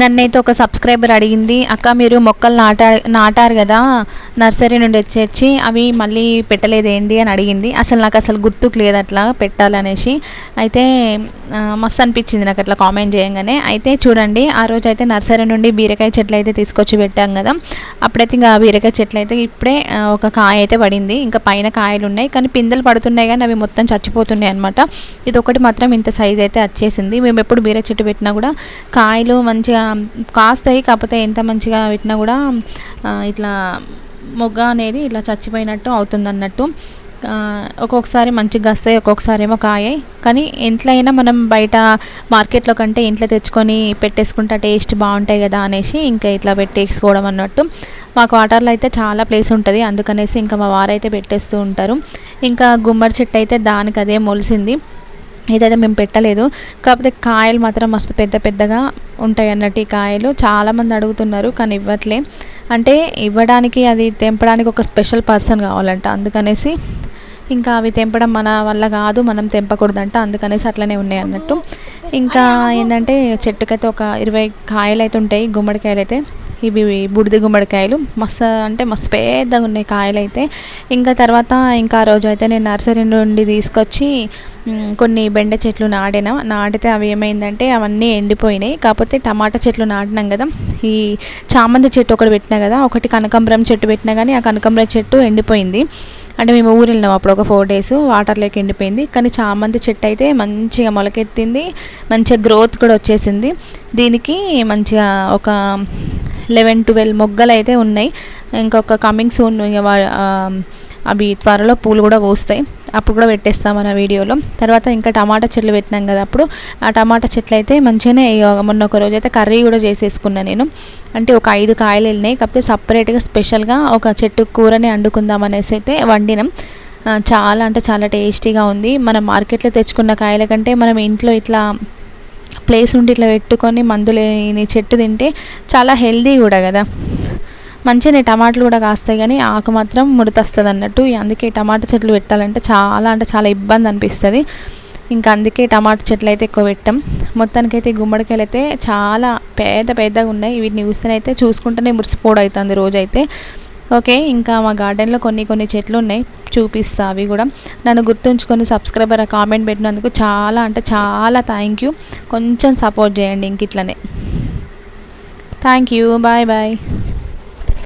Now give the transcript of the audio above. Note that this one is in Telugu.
నన్నైతే ఒక సబ్స్క్రైబర్ అడిగింది అక్క మీరు మొక్కలు నాటా నాటారు కదా నర్సరీ నుండి వచ్చి అవి మళ్ళీ పెట్టలేదు ఏంటి అని అడిగింది. అసలు నాకు అసలు గుర్తుకు లేదు అట్లా పెట్టాలనేసి. అయితే మస్తు అనిపించింది నాకు అట్లా కామెంట్ చేయగానే. అయితే చూడండి ఆ రోజు అయితే నర్సరీ నుండి బీరకాయ చెట్లు అయితే తీసుకొచ్చి పెట్టాం కదా. అప్పుడైతే ఇంకా బీరకాయ చెట్లు అయితే ఇప్పుడే ఒక కాయ అయితే పడింది. ఇంకా పైన కాయలు ఉన్నాయి. కానీ పిందెలు పడుతున్నాయి కానీ అవి మొత్తం చచ్చిపోతున్నాయి అనమాట ఇది ఒకటి మాత్రం ఇంత సైజ్ అయితే వచ్చేసింది. మేము ఎప్పుడు బీర చెట్టు పెట్టినా కూడా కాయలు మంచిగా కాస్తాయి కాకపోతే ఎంత మంచిగా పెట్టినా కూడా ఇట్లా మొగ్గ అనేది ఇట్లా చచ్చిపోయినట్టు అవుతుంది అన్నట్టు ఒక్కొక్కసారి మంచిగా వస్తాయి ఒక్కొక్కసారి ఏమో కాయాయి కానీ ఇంట్లో అయినా మనం బయట మార్కెట్లో కంటే ఇంట్లో తెచ్చుకొని పెట్టేసుకుంటే టేస్ట్ బాగుంటాయి కదా అనేసి ఇంకా ఇట్లా పెట్టేసుకోవడం అన్నట్టు. మాకు వాటర్లో అయితే చాలా ప్లేస్ ఉంటుంది అందుకనేసి ఇంకా మా వారైతే పెట్టేస్తూ ఉంటారు. ఇంకా గుమ్మడి చెట్టు అయితే దానికి అదే మొలిసింది. ఇదైతే మేము పెట్టలేదు. కాకపోతే కాయలు మాత్రం మస్తు పెద్ద పెద్దగా ఉంటాయి అన్నట్టు ఈ కాయలు. చాలామంది అడుగుతున్నారు కానీ ఇవ్వట్లే. అంటే ఇవ్వడానికి అది తెంపడానికి ఒక స్పెషల్ పర్సన్ కావాలంట. అందుకనేసి ఇంకా అవి తెంపడం మన వల్ల కాదు మనం తెంపకూడదంట. అందుకనేసి అట్లనే ఉన్నాయి అన్నట్టు. ఇంకా ఏంటంటే చెట్టుకైతే ఒక ఇరవై కాయలు అయితే ఉంటాయి గుమ్మడికాయలు అయితే ఇవి బుడిద గుమ్మడికాయలు. మస్తు అంటే మస్తు పెద్దగా ఉన్నాయి కాయలు అయితే ఇంకా తర్వాత ఇంకా ఆ రోజు అయితే నేను నర్సరీ నుండి తీసుకొచ్చి కొన్ని బెండ చెట్లు నాటినా. నాటితే అవి ఏమైందంటే అవన్నీ ఎండిపోయినాయి. కాకపోతే టమాటా చెట్లు నాటినాం కదా. ఈ చామంతి చెట్టు ఒకటి పెట్టినా కదా. ఒకటి కనకాంబరం చెట్టు పెట్టినా కానీ ఆ కనకాంబరం చెట్టు ఎండిపోయింది. అంటే మేము ఊరు వెళ్ళినాం అప్పుడు ఒక ఫోర్ డేస్. వాటర్లోకి ఎండిపోయింది. కానీ చామంతి చెట్టు అయితే మంచిగా మొలకెత్తింది. మంచిగా గ్రోత్ కూడా వచ్చేసింది. దీనికి మంచిగా ఒక లెవెన్ ట్వెల్వ్ మొగ్గలు అయితే ఉన్నాయి. ఇంకొక కమింగ్ సూన్ అవి త్వరలో పూలు కూడా పూస్తాయి. అప్పుడు కూడా పెట్టేస్తాం మన వీడియోలో. తర్వాత ఇంకా టమాటా చెట్లు పెట్టినాం కదా అప్పుడు. ఆ టమాటా చెట్లు అయితే మంచిగానే మొన్న ఒక రోజు అయితే కర్రీ కూడా చేసేసుకున్నా నేను. అంటే ఒక ఐదు కాయలు వెళ్ళినాయి. కాకపోతే సపరేట్గా స్పెషల్గా ఒక చెట్టు కూరని వండుకుందాం అనేసి అయితే వండినాం. చాలా అంటే చాలా టేస్టీగా ఉంది. మనం మార్కెట్లో తెచ్చుకున్న కాయల కంటే మనం ఇంట్లో ఇట్లా ప్లేస్ ఉండి ఇట్లా పెట్టుకొని మందులేని చెట్టు తింటే చాలా హెల్దీ కూడా కదా. మంచిగానే టమాటాలు కూడా కాస్తాయి కానీ ఆకు మాత్రం ముడతస్తుంది అన్నట్టు. అందుకే టమాటా చెట్లు పెట్టాలంటే చాలా అంటే చాలా ఇబ్బంది అనిపిస్తుంది. ఇంకా అందుకే టమాటా చెట్లు అయితే ఎక్కువ పెట్టాం. మొత్తానికైతే గుమ్మడికాయలు అయితే చాలా పెద్ద పెద్దగా ఉన్నాయి. వీటిని చూస్తేనైతే చూసుకుంటేనే మురిసిపోవడం అవుతుంది రోజైతే. ఓకే ఇంకా మా గార్డెన్లో కొన్ని కొన్ని చెట్లు ఉన్నాయి చూపిస్తా అవి కూడా. నన్ను గుర్తుంచుకొని సబ్స్క్రైబర్ కామెంట్ పెట్టినందుకు చాలా అంటే చాలా థ్యాంక్ యూ. కొంచెం సపోర్ట్ చేయండి ఇంక ఇట్లనే. Thank you. Bye bye.